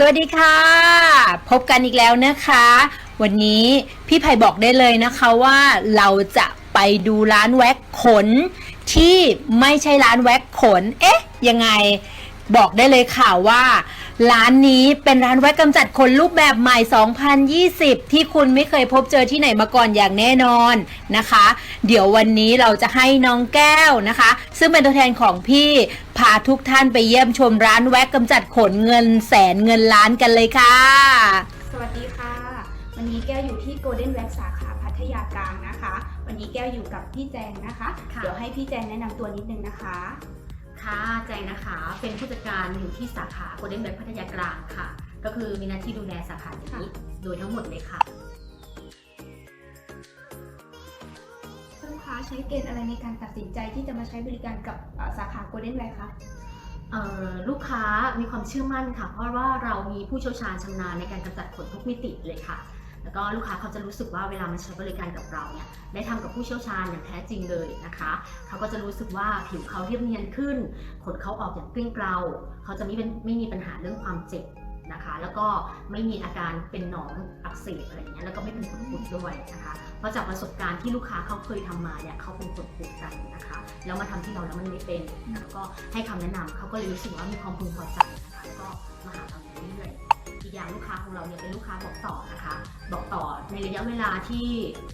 สวัสดีค่ะ พบกันอีกแล้วนะคะ วันนี้พี่ไผ่บอกได้เลยนะคะว่าเราจะไปดูร้านแว็กขน ที่ไม่ใช่ร้านแว็กขน เอ๊ะ ยังไงบอกได้เลยค่ะว่า ร้านนี้เป็นร้านแว็กกำจัดขนรูปแบบใหม่ 2020 ที่คุณไม่เคยพบเจอที่ไหนมาก่อนอย่างแน่นอนนะคะ เดี๋ยววันนี้เราจะให้น้องแก้วนะคะ ซึ่งเป็นตัวแทนของพี่พาทุกท่านไปเยี่ยมชมร้านแว็กกำจัดขนเงินแสนเงินล้านกันเลยค่ะ สวัสดีค่ะ วันนี้แก้วอยู่ที่ Golden Wax สาขาพัทยากลางนะคะ วันนี้แก้วอยู่กับพี่แจงนะคะค่ะเดี๋ยวให้พี่แจงแนะนำตัวนิดนึงนะคะ ค่ะแจงนะคะ เป็นผู้จัดการอยู่ที่สาขาโกลเด้นแบ k พัทยากลางค่ะ ก็คือมีหน้าที่ดูแลสาขานี้ค่ะโดยทั้งหมดเลยค่ะลูกค้าใช้เกณฑ์อะไรในการตัดสินใจที่จะมาใช้บริการกับเอ่อสาขา Golden Wax คะเอ่อลูกค้ามีความเชื่อมั่นค่ะ เพราะว่าเรามีผู้เชี่ยวชาญชำนาญในการกำจัดขนทุกมิติเลยค่ะ แล้วก็ลูกค้าเขาจะรู้สึกว่าเวลามาใช้บริการกับเราเนี่ยได้ทำกับผู้เชี่ยวชาญอย่างแท้จริงเลยนะคะเขาก็จะรู้สึกว่าผิวเขาเรียบเนียนขึ้นขนเขาออกอย่างกลี้งเกลาเขาจะไม่เป็นไม่มีปัญหาเรื่องความเจ็บนะคะแล้วก็ไม่มีอาการเป็นหนองอักเสบอะไรเงี้ยแล้วก็ไม่เป็นขนปุดด้วยนะคะเพราะจากประสบการณ์ที่ลูกค้าเขาเคยทำมาเนี่ยเขาเป็นขนปุดกันนะคะแล้วมาทำที่เราแล้วมันไม่เป็นแล้วก็ให้คำแนะนำเขาก็เลยรู้สึกว่ามีความพึงพอใจนะคะแล้วก็มาหาเราอยู่เรื่อยๆ อีกอย่างลูกค้าของเราเนี่ยเป็นลูกค้าบอกต่อนะคะ บอกต่อในระยะเวลาที่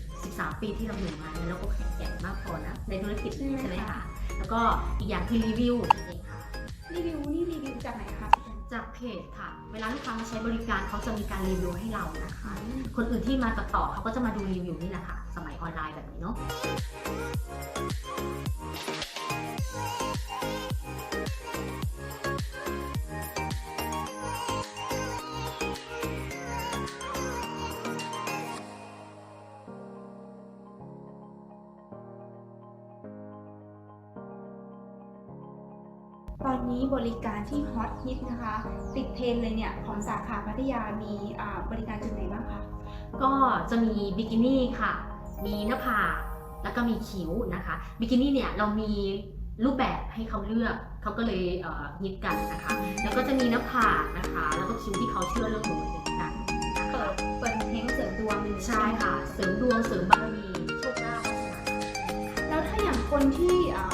13 ปีที่เราอยู่มาเนี่ยเราก็แข็งแกร่งมากพอนะในธุรกิจนี้ใช่ไหมคะแล้วก็อีกอย่างคือรีวิวนั่นเองค่ะรีวิวนี่รีวิวจากไหนคะพี่แจงจากเพจค่ะ เวลาลูกค้ามาใช้บริการเขาจะมีการรีวิวให้เรานะคะ คนอื่นที่มาตัดต่อเขาก็จะมาดูรีวิวนี่แหละค่ะ สมัยออนไลน์แบบนี้เนาะ ตอนนี้บริการที่ฮอตฮิตนะคะ ติดเทรนด์เลยเนี่ย ของสาขาพัทยามีอ่าบริการจุดไหนบ้างคะก็จะมีบิกินี่ค่ะ มีหน้าผากแล้วก็มีคิ้วนะคะบิกินี่เนี่ยเรามีรูปแบบให้เขาเลือกเขาก็เลยเอ่อฮิตกันนะคะ แล้วก็จะมีหน้าผากนะคะ แล้วก็คิ้วที่เขาเชื่อเรื่องดวงเหมือนกันนะเปิคะดเปิดเทงเสริมดวงใช่ค่ะ เสริมดวงเสริมบารมีโชคลาภวาสนาแล้วถ้าอย่างคนที่อ่ายังไม่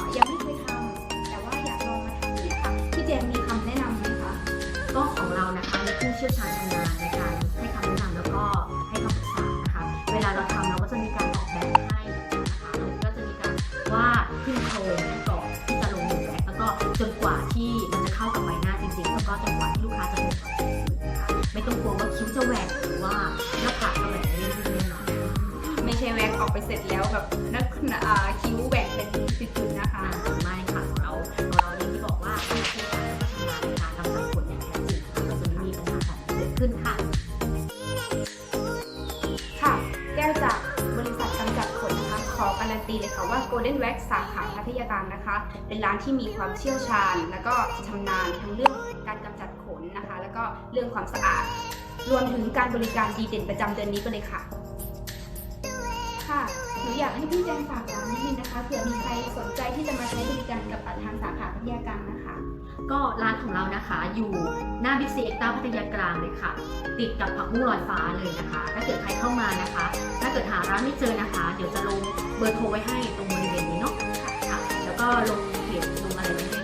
เคยท ชี่ยวชาญชำนาญในการให้คำแนะนำแล้วก็ให้คำปรึกษานะคะ เวลาเราทำเราก็จะมีการออกแบบให้นะคะก็จะมีการวาดขึ้นโครงก่อนที่จะลงมือแบกแล้วก็จนกว่าที่มันจะเข้ากับใบหน้าจริงๆแล้วก็จนกว่าที่ลูกค้าจะมีความสุขนะคะไม่ต้องกลัวว่าคิ้วจะแหวกหรือว่าหน้าผากจะแหวกไม่ได้แน่นอไม่ใช่แว็กออกไปเสร็จแล้วแบบนักอ่าคิ้วแหวก ค่ะว่า Golden Wax สาขาพัทยากางนะคะ เป็นร้านที่มีความเชี่ยวชาญ แล้วก็ชำนาญทั้งเรื่องการกำจัดขนนะคะ แล้วก็เรื่องความสะอาด รวมถึงการบริการดีเด่นประจำเดือนนี้ก็เลยค่ะ ค่ะหนูอยากให้พี่แจงฝากร้านนิดนึงนะคะเผื่อมีใครสนใจที่จะมาใช้บริการกับทางสาขาพัทยาการนะ ก็ร้านของเรานะคะอยู่หน้าบิ๊กซีเอ็กต้าพัทยากลางเลยค่ะ ติดกับผักบุ้งลอยฟ้าเลยนะคะ ถ้าเกิดใครเข้ามานะคะ ถ้าเกิดหาร้านไม่เจอนะคะ เดี๋ยวจะลงเบอร์โทรไว้ให้ตรงบริเวณนี้เนาะค่ะ แล้วก็ลงเพจลงอะไร